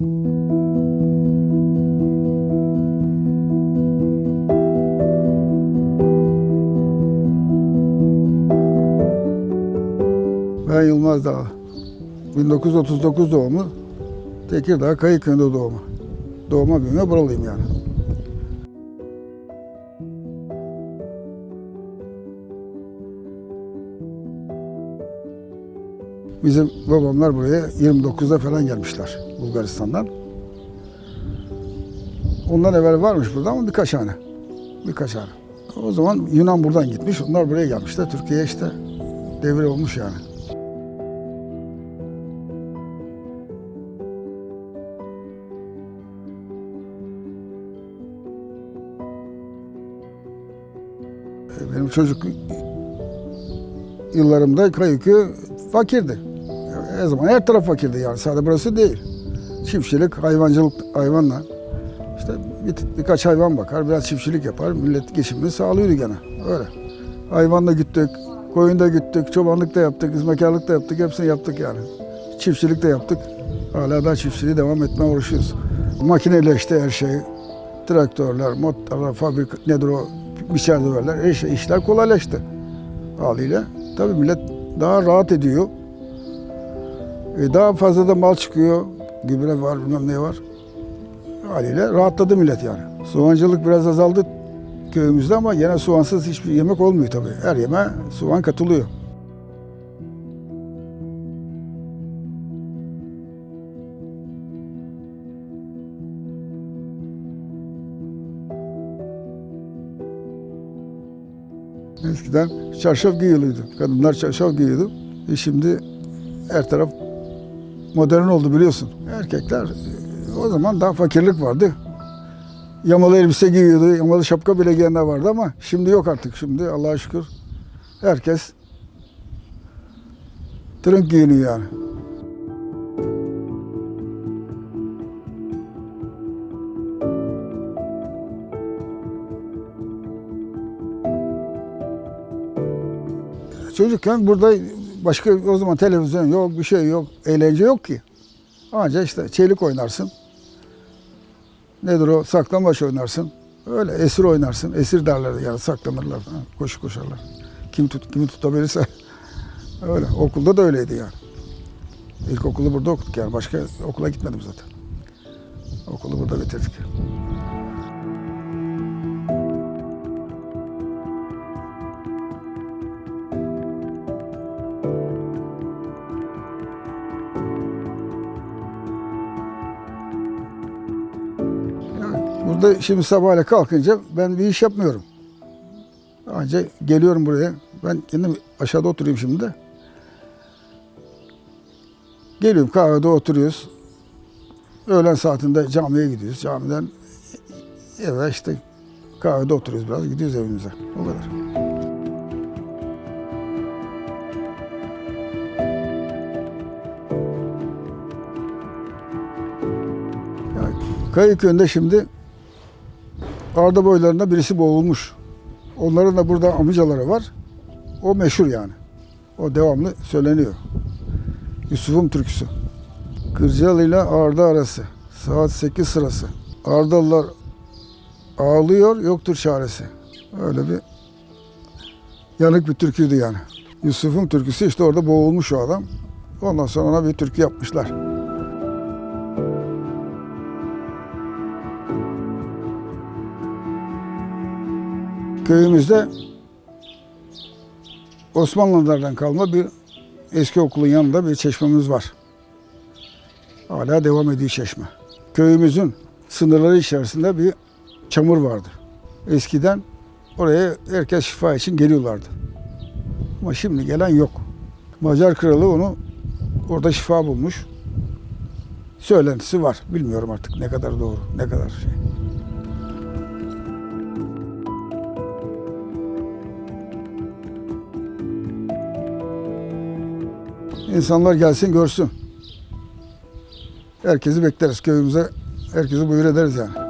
Ben Yılmaz Dağ. 1939 doğumlu. Tekirdağ Kayıköy'ünde doğumu. Doğma büyüme buralıyım yani. Bizim babamlar buraya 29'da falan gelmişler Bulgaristan'dan. Ondan evvel varmış burada ama birkaç hane. Birkaç hane. O zaman Yunan buradan gitmiş, onlar buraya gelmişler. Türkiye işte devir olmuş yani. Benim çocuk yıllarımda Kayıköy fakirdi. Her zaman her taraf fakirdi yani. Sadece burası değil. Çiftçilik, hayvancılık, hayvanla. işte bir, birkaç hayvan bakar, biraz çiftçilik yapar. Millet geçimini sağlıyordu gene. Öyle. Hayvanla gittik, koyunda gittik, çobanlık da yaptık, hizmetkarlık da yaptık. Hepsini yaptık yani. Çiftçilik de yaptık. Hala da çiftçiliği devam etmeye uğraşıyoruz. Makineleşti her şey. Traktörler, motorlar, fabrika, nedir o, biçer döverler. Her şey, işler kolaylaştı haliyle. Tabii millet daha rahat ediyor. E, daha fazla da mal çıkıyor. Gübre var, bilmem ne var. Haliyle rahatladı millet yani. Soğancılık biraz azaldı köyümüzde ama yine soğansız hiçbir yemek olmuyor tabii. Her yemeğe soğan katılıyor. Eskiden çarşaf giyiliyordu. Kadınlar çarşaf giyiyordu. E şimdi her taraf modern oldu biliyorsun. Erkekler e, o zaman daha fakirlik vardı. Yamalı elbise giyiyordu, yamalı şapka bile giyenler vardı ama şimdi yok artık. Şimdi Allah'a şükür herkes trunk giyiniyor yani. Çocukken burada başka o zaman televizyon yok, bir şey yok, eğlence yok ki. Ancak işte çelik oynarsın. Nedir o? Saklambaç oynarsın. Öyle esir oynarsın. Esir derler yani saklanırlar. Koşu koşarlar. Kim tut, kimi tutabilirse. öyle. Okulda da öyleydi yani. İlkokulu burada okuduk yani. Başka okula gitmedim zaten. Okulu burada bitirdik. Burada şimdi sabahleyin kalkınca ben bir iş yapmıyorum. Ancak geliyorum buraya. Ben kendim aşağıda oturuyorum şimdi. Geliyorum kahvede oturuyoruz. Öğlen saatinde camiye gidiyoruz. Camiden eve işte kahvede oturuyoruz biraz. Gidiyoruz evimize. O kadar. Yani Kayıköy'ünde şimdi Arda boylarında birisi boğulmuş. Onların da burada amcaları var. O meşhur yani. O devamlı söyleniyor. Yusuf'un türküsü. Kırcalı ile Arda arası. Saat 8 sırası. Ardalılar ağlıyor, yoktur çaresi. Öyle bir yanık bir türküydü yani. Yusuf'un türküsü işte orada boğulmuş o adam. Ondan sonra ona bir türkü yapmışlar. Köyümüzde Osmanlılardan kalma bir eski okulun yanında bir çeşmemiz var. Hala devam ediyor çeşme. Köyümüzün sınırları içerisinde bir çamur vardı. Eskiden oraya herkes şifa için geliyorlardı. Ama şimdi gelen yok. Macar kralı onu orada şifa bulmuş. Söylentisi var. Bilmiyorum artık ne kadar doğru, ne kadar şey. İnsanlar gelsin görsün. Herkesi bekleriz köyümüze. Herkesi buyur ederiz yani.